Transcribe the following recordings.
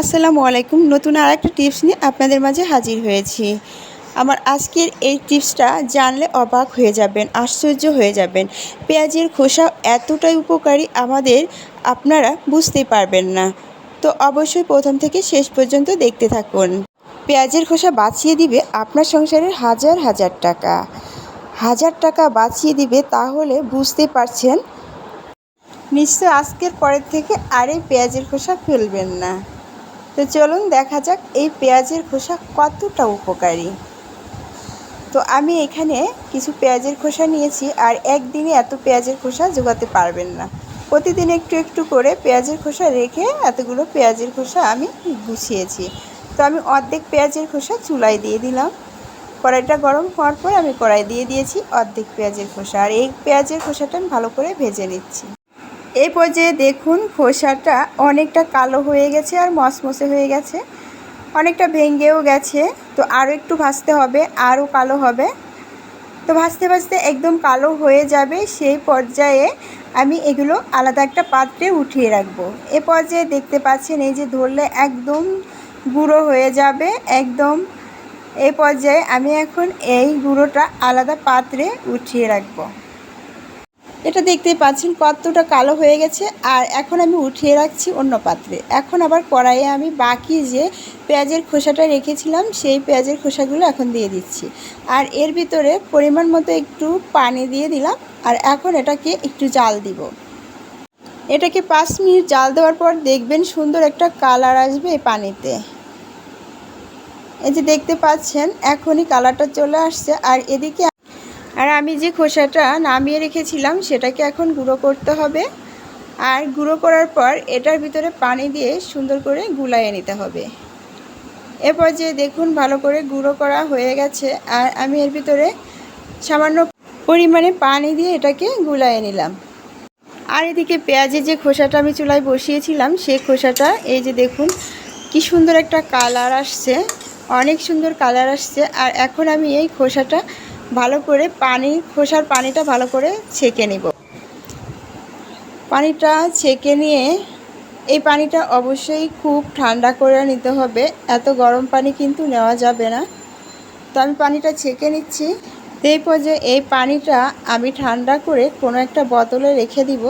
আসসালামু আলাইকুম। নতুন আর একটা টিপস নিয়ে আপনাদের মাঝে হাজির হয়েছি। আমার আজকের এই টিপসটা জানলে অবাক হয়ে যাবেন, আশ্চর্য হয়ে যাবেন। পেঁয়াজের খোসা এতটাই উপকারী আমাদের আপনারা বুঝতেই পারবেন না। তো অবশ্যই প্রথম থেকে শেষ পর্যন্ত দেখতে থাকুন। পেঁয়াজের খোসা বাঁচিয়ে দিবে আপনার সংসারের হাজার হাজার টাকা। হাজার টাকা বাঁচিয়ে দিবে তাহলে বুঝতে পারছেন? নিশ্চয় আজকের পরের থেকে আর এই পেঁয়াজের খোসা ফেলবেন না। তো চলুন দেখা যাক এই পেঁয়াজের খোসা কতটা উপকারী। তো আমি এখানে কিছু পেঁয়াজের খোসা নিয়েছি আর একদিনে এত পেঁয়াজের খোসা জোগাতে পারবেন না। প্রতিদিন একটু একটু করে পেঁয়াজের খোসা রেখে এতগুলো পেঁয়াজের খোসা আমি গুছিয়েছি। তো আমি অর্ধেক পেঁয়াজের খোসা চুলায় দিয়ে দিলাম। কড়াইটা গরম হওয়ার পর আমি কড়াই দিয়ে দিয়েছি অর্ধেক পেঁয়াজের খোসা। আর এই পেঁয়াজের খোসাটা আমি ভালো করে ভেজে নিচ্ছি। এই পর্যায়ে দেখুন, খোসাটা অনেকটা কালো হয়ে গেছে আর মসমসে হয়ে গেছে। অনেকটা ভেঙেও গেছে। তো আরও একটু ভাজতে হবে আরও কালো হবে। তো ভাজতে ভাজতে একদম কালো হয়ে যাবে। সেই পর্যায়ে আমি এগুলো আলাদা একটা পাত্রে উঠিয়ে রাখব। এ পর্যায়ে দেখতে পাচ্ছেন, এই যে ধরলে একদম গুঁড়ো হয়ে যাবে। একদম এ পর্যায়ে আমি এখন এই গুঁড়োটা আলাদা পাত্রে উঠিয়ে রাখব। এটা দেখতে পাচ্ছেন, পাত্রটা কালো হয়ে গেছে আর এখন আমি উঠিয়ে রাখছি অন্য পাত্রে। এখন আবার কড়াইয়ে আমি বাকি যে পেঁয়াজের খোসাটা রেখেছিলাম, সেই পেঁয়াজের খোসাগুলো এখন দিয়ে দিচ্ছি। আর এর ভিতরে পরিমাণ মতো একটু পানি দিয়ে দিলাম আর এখন এটাকে একটু জাল দিব। এটাকে পাঁচ মিনিট জাল দেওয়ার পর দেখবেন সুন্দর একটা কালার আসবে এই পানিতে। এই যে দেখতে পাচ্ছেন, এখনই কালারটা চলে আসছে আর এদিকে আর আমি যে খোসাটা নামিয়ে রেখেছিলাম, সেটাকে এখন গুঁড়ো করতে হবে। আর গুঁড়ো করার পর এটার ভিতরে পানি দিয়ে সুন্দর করে গুলাইয়ে নিতে হবে। এরপর যে দেখুন, ভালো করে গুঁড়ো করা হয়ে গেছে। আর আমি এর ভিতরে সামান্য পরিমাণে পানি দিয়ে এটাকে গুলাইয়ে নিলাম। আর এদিকে পেঁয়াজের যে খোসাটা আমি চুলায় বসিয়েছিলাম, সেই খোসাটা, এই যে দেখুন, কি সুন্দর একটা কালার আসছে। অনেক সুন্দর কালার আসছে। আর এখন আমি এই খোসাটা ভালো করে পানি, খোসার পানিটা ভালো করে ছেঁকে নিব। পানিটা ছেঁকে নিয়ে এই পানিটা অবশ্যই খুব ঠান্ডা করে নিতে হবে। এত গরম পানি কিন্তু নেওয়া যাবে না। তো আমি পানিটা ছেঁকে নিচ্ছি। এই পর্যায়ে এই পানিটা আমি ঠান্ডা করে কোনো একটা বোতলে রেখে দিব।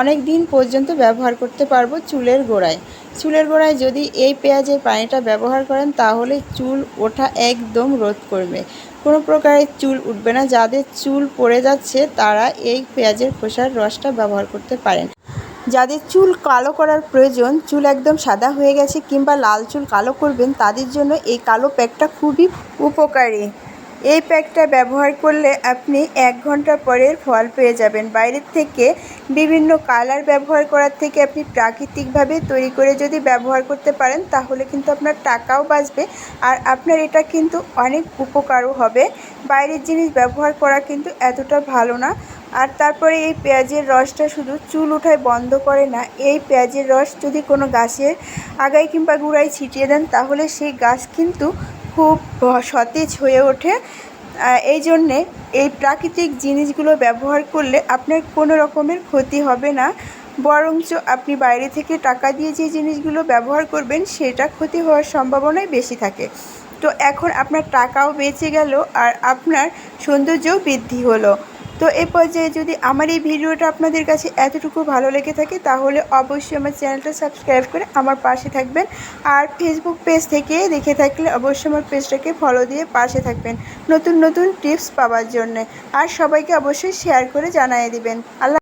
অনেক দিন পর্যন্ত ব্যবহার করতে পারব চুলের গোড়ায়। চুলের গোড়ায় যদি এই পেঁয়াজের পানিটা ব্যবহার করেন তাহলে চুল ওঠা একদম রোধ করবে। কোনো প্রকারের চুল উঠবে না। যাদের চুল পড়ে যাচ্ছে, তারা এই পেঁয়াজের খোসার রসটা ব্যবহার করতে পারেন। যাদের চুল কালো করার প্রয়োজন, চুল একদম সাদা হয়ে গেছে কিংবা লাল চুল কালো করবেন, তাদের জন্য এই কালো প্যাকটা খুবই উপকারী। এই প্যাকটা ব্যবহার করলে আপনি এক ঘণ্টা পরের ফল পেয়ে যাবেন। বাইরের থেকে বিভিন্ন কালার ব্যবহার করার থেকে আপনি প্রাকৃতিকভাবে তৈরি করে যদি ব্যবহার করতে পারেন, তাহলে কিন্তু আপনার টাকাও বাঁচবে আর আপনার এটা কিন্তু অনেক উপকারও হবে। বাইরের জিনিস ব্যবহার করা কিন্তু এতটা ভালো না। আর তারপরে এই পেঁয়াজের রসটা শুধু চুল উঠায় বন্ধ করে না, এই পেঁয়াজের রস যদি কোনো গাছের আগায় কিংবা গুঁড়ায় ছিটিয়ে দেন, তাহলে সেই গাছ কিন্তু খুব সতেজ হয়ে ওঠে। এই জন্যে এই প্রাকৃতিক জিনিসগুলো ব্যবহার করলে আপনার কোনো রকমের ক্ষতি হবে না। বরঞ্চ আপনি বাইরে থেকে টাকা দিয়ে যে জিনিসগুলো ব্যবহার করবেন, সেটা ক্ষতি হওয়ার সম্ভাবনাই বেশি থাকে। তো এখন আপনার টাকাও বেঁচে গেল আর আপনার সৌন্দর্যও বৃদ্ধি হলো। তো এ পর্যায়ে যদি আমার এই ভিডিওটা আপনাদের কাছে এতটুকু ভালো লেগে থাকে, তাহলে অবশ্যই আমার চ্যানেলটা সাবস্ক্রাইব করে আমার পাশে থাকবেন। আর ফেসবুক পেজ থেকে দেখে থাকলে অবশ্যই আমার পেজটাকে ফলো দিয়ে পাশে থাকবেন। নতুন নতুন টিপস পাওয়ার জন্যে। আর সবাইকে অবশ্যই শেয়ার করে জানিয়ে দিবেন। আল্লাহ